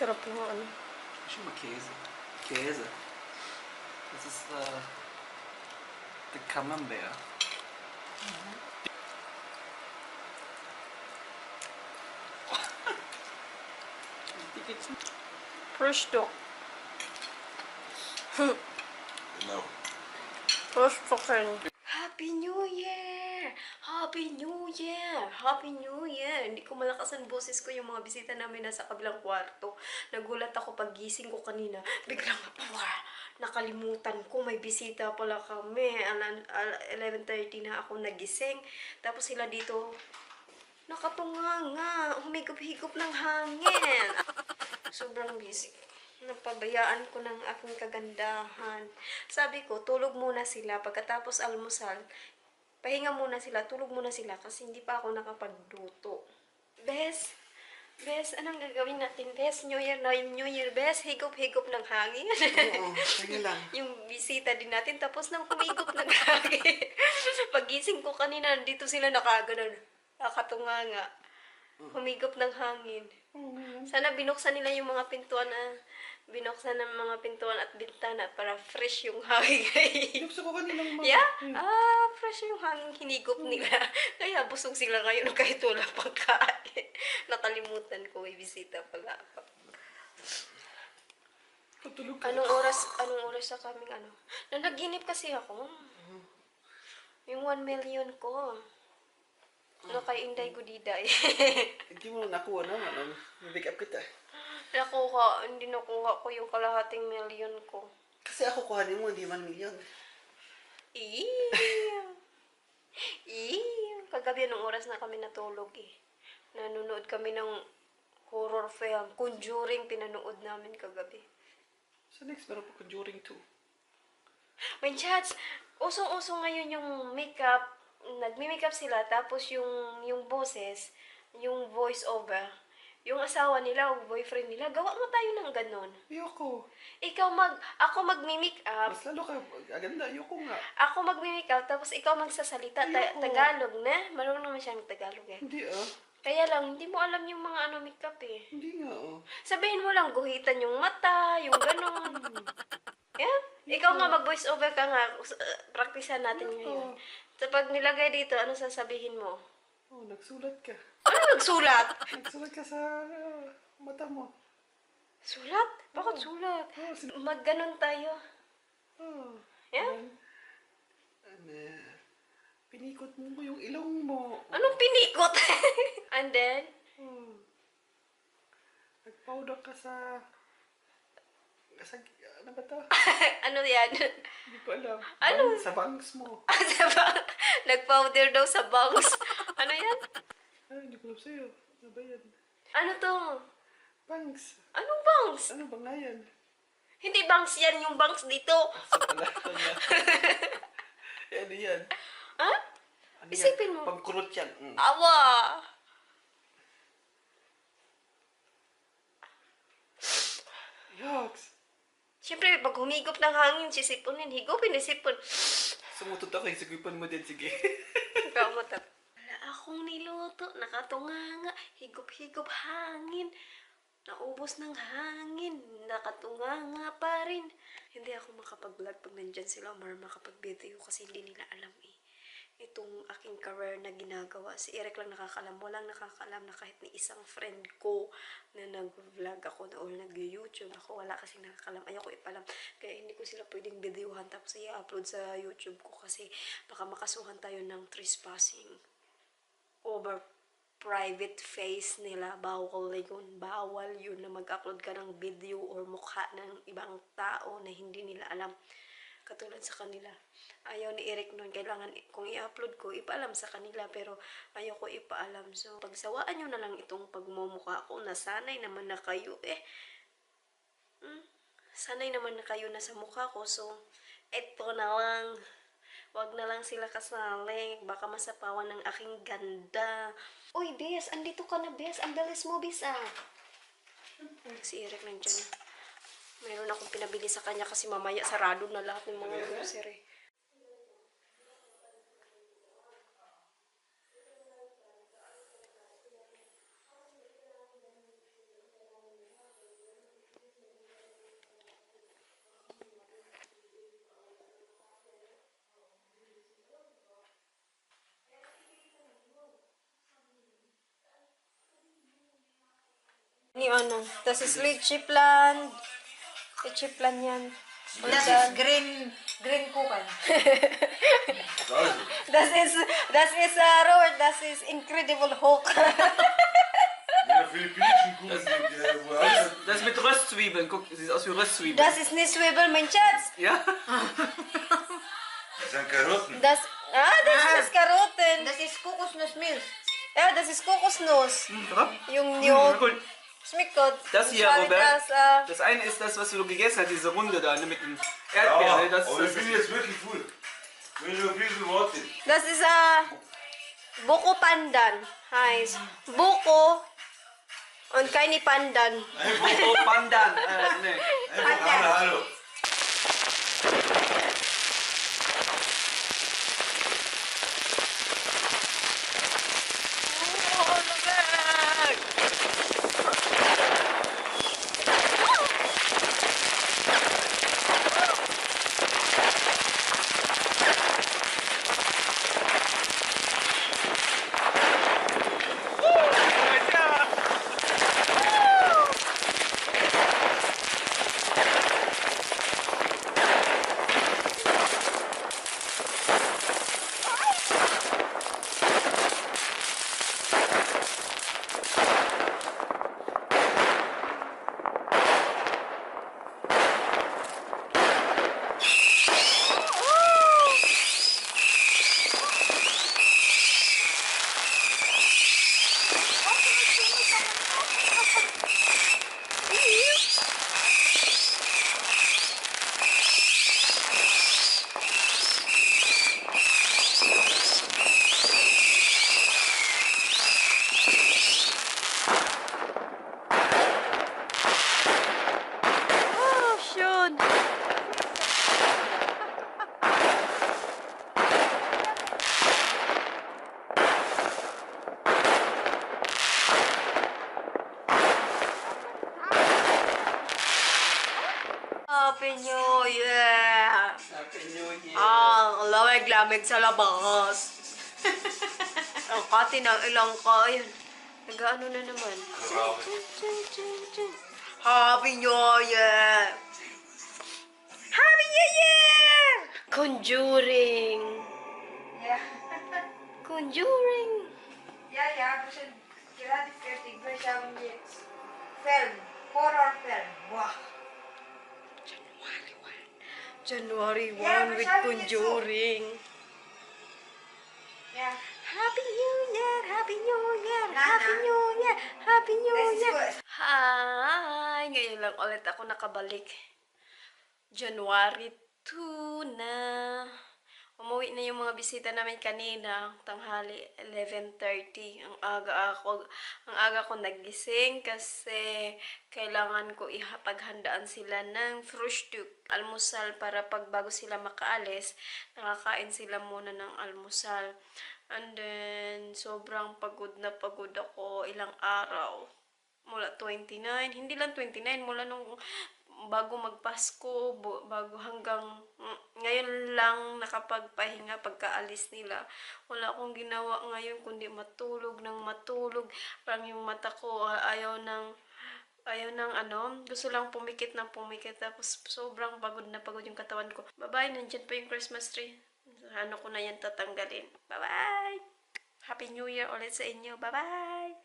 Sarap ano? This is the... the camembert. Mm -hmm. Prosciutto. No. fucking. Happy New Year! Happy New Year! Hindi ko malakas ang boses ko yung mga bisita namin nasa kabilang kwarto. Nagulat ako pag gising ko kanina. Biglang, wow, nakalimutan ko may bisita pala kami. Alan- al- 11.30 na ako nagising. Tapos sila dito, nakatunga nga, humigop-higop ng hangin. Sobrang busy. Napabayaan ko ng aking kagandahan. Sabi ko, tulog muna sila. Pagkatapos almusal, pahinga muna sila, tulog muna sila kasi hindi pa ako nakapagluto. Bes, Bes, anong gagawin natin? Bes, New Year na New Year, Bes, higop-higop ng hangin. Oo, sige lang. yung bisita din natin, tapos nang humigop ng hangin. Pagising ko kanina, dito sila nakaganon. Nakatunga nga. Humigop ng hangin. Sana binuksan nila yung mga pintuan na binuksan ng mga pintuan at bintana para fresh yung hangin. Gusto ko kanilang mga... yeah? Ah, fresh yung hangin hinigop nila. Kaya busog sila ngayon kahit wala pang kain. Nakalimutan ko, may bisita pala ako. Patulog ka. Anong oras, anong oras sa kaming ano? Nanaginip kasi ako. Yung 1 million ko. Ano kay Inday Gudiday. Hindi mo nakuha naman. Ano? Big up kita. Nakuha, hindi nakuha ko yung kalahating million ko. Kasi ako kuhanin mo, hindi man milyon. Eee. Eee. Kagabi anong oras na kami natulog eh. Nanonood kami ng horror film. Conjuring pinanood namin kagabi. Sa next, meron pa Conjuring 2. May chats, usong-uso ngayon yung makeup, nagmi-makeup sila, tapos yung, yung boses, yung voice over, yung asawa nila o boyfriend nila, gawa mo tayo ng ganon. Ayoko. Ikaw mag, ako magmi-makeup, Mas lalo ka, aganda, ayoko nga. ako magmi-makeup, tapos ikaw magsasalita, ta- Ayoko. Tagalog na, marunong naman siyang Tagalog eh. Hindi ah. Kaya lang, hindi mo alam yung mga ano makeup eh. Hindi nga oh. Sabihin mo lang, guhitan yung mata, yung ganon. Yeah? Ikaw nga mag-voice over ka nga. Uh, Praktisan natin ngayon. So, pag nilagay dito, ano sasabihin mo? Oh, nagsulat ka. Ano nagsulat? Nagsulat ka sa ah, mata mo. Sulat? Bakit sulat? Oh, sin- Magganon tayo. oh. Yeah? Ano? Ano? Pinikot mo mo yung ilong mo. Anong pinikot? And then, Oh. Nag-powder ka sa... Sa... Ano ba to? ano yan? Hindi ko alam. Ano? Sa bangs mo. diba? Nag-powder daw sa bangs. Ano yan? Ay, hindi ko alam sa'yo. Ano ba yan? Ano to? Bangs. Anong bangs? Ano ba nga yan? Hindi bangs yan, yung bangs dito. Eh, ano yan? Ha? Ano Isipin mo. Pangkurot yan. Mm. Awa! Yoks! Siyempre, pag humigop ng hangin, sisipunin. Higupin, isipon. Sumutot ako eh. Sigupan mo din. Sige. Kamutat. Wala akong niluto. Nakatunganga. Higop-higop hangin. Naubos ng hangin. Nakatunganga pa rin. Hindi ako makapag-vlog pag nandyan sila or makapag-video kasi hindi nila alam eh. Itong aking career na ginagawa. Si Eric lang nakakalam. Walang nakakalam na kahit ni isang friend ko na nag-vlog ako na or nag-YouTube ako. Wala kasi nakakalam. Ayoko ipalam. Kaya hindi ko sila pwedeng videohan tapos i-upload sa YouTube ko kasi baka makasuhan tayo ng trespassing over private face nila. Bawal yun. Bawal yun na mag-upload ka ng video or mukha ng ibang tao na hindi nila alam. Katulad sa kanila. Ayaw ni Eric nun. Kailangan kung i-upload ko, ipaalam sa kanila. Pero ayaw ko ipaalam. So, pagsawaan nyo na lang itong pagmumukha ko. Nasanay naman na kayo eh. Hmm? Sanay naman na kayo na sa mukha ko. So, eto na lang. Wag na lang sila kasali. Baka masapawan ng aking ganda. Uy, Bes, andito ka na, Bes. Ang bilis mo, Bes, ah. Si Eric nandiyan na. Mayroon akong pinabili sa kanya kasi mamaya sarado na lahat ng mga grocery. Ni ano, das ist Litschiplan. Litschiplan yan. Und Das dann, ist green, green Kuchen. Das ist, das ist, uh, Robert, das ist Incredible philippinischen Kuchen, wo alles Das ist mit Röstzwiebeln. Guck, sieht aus wie Röstzwiebeln. das ist nicht Zwiebel, mein Schatz. Ja? das sind Karotten. Das, ah, das ist Karotten. Das ist Kokosnussmilch. Ja, das ist Kokosnuss. Ja. Yung Mhm, cool. Schmeckt Das hier, Schau, Robert. Das, äh, Das eine ist das, was du gegessen hast, diese Runde da, ne, mit dem Ja, Erdbeere. Das, aber das, ich bin jetzt wirklich full. Wenn du ein bisschen das ist äh, Buko Pandan. Heißt Buko und keine Pandan. oh, Pandan. Äh, nee. Einfach hallo, Happy New Year! Happy New Year. Ah, ang lamig-lamig sa labas. ang kati ng ilang kain. Nag-ano na naman. Happy New Year! Happy New Year! Conjuring. Ja. Conjuring. Ja, wir sind gerade fertig. Wir schauen jetzt Film. Horrorfilm. Boah. January 1 Yeah, with. Conjuring. Ja. Happy New Year! Happy New Year! Nana. Happy New Year! Happy New Year! Hi! Ngayon lang ulit ako nakabalik. January 2 na. Umuwi na yung mga bisita namin kanina, tanghali 11:30. Ang aga ako, ang aga ko nagising kasi kailangan ko ihapaghandaan sila ng frühstück, almusal para pag bago sila makaalis, nakakain sila muna ng almusal. And then sobrang pagod na pagod ako ilang araw mula 29, hindi lang 29, mula nung bago magpasko, bago hanggang mm, ngayon lang nakapagpahinga pagkaalis nila. Wala akong ginawa ngayon kundi matulog ng matulog. Parang yung mata ko ah, ayaw ng ayaw ng ano, gusto lang pumikit ng pumikit tapos sobrang pagod na pagod yung katawan ko. Bye-bye, nandyan pa yung Christmas tree. Ano ko na yan tatanggalin. Bye-bye! Happy New Year ulit sa inyo. Bye-bye!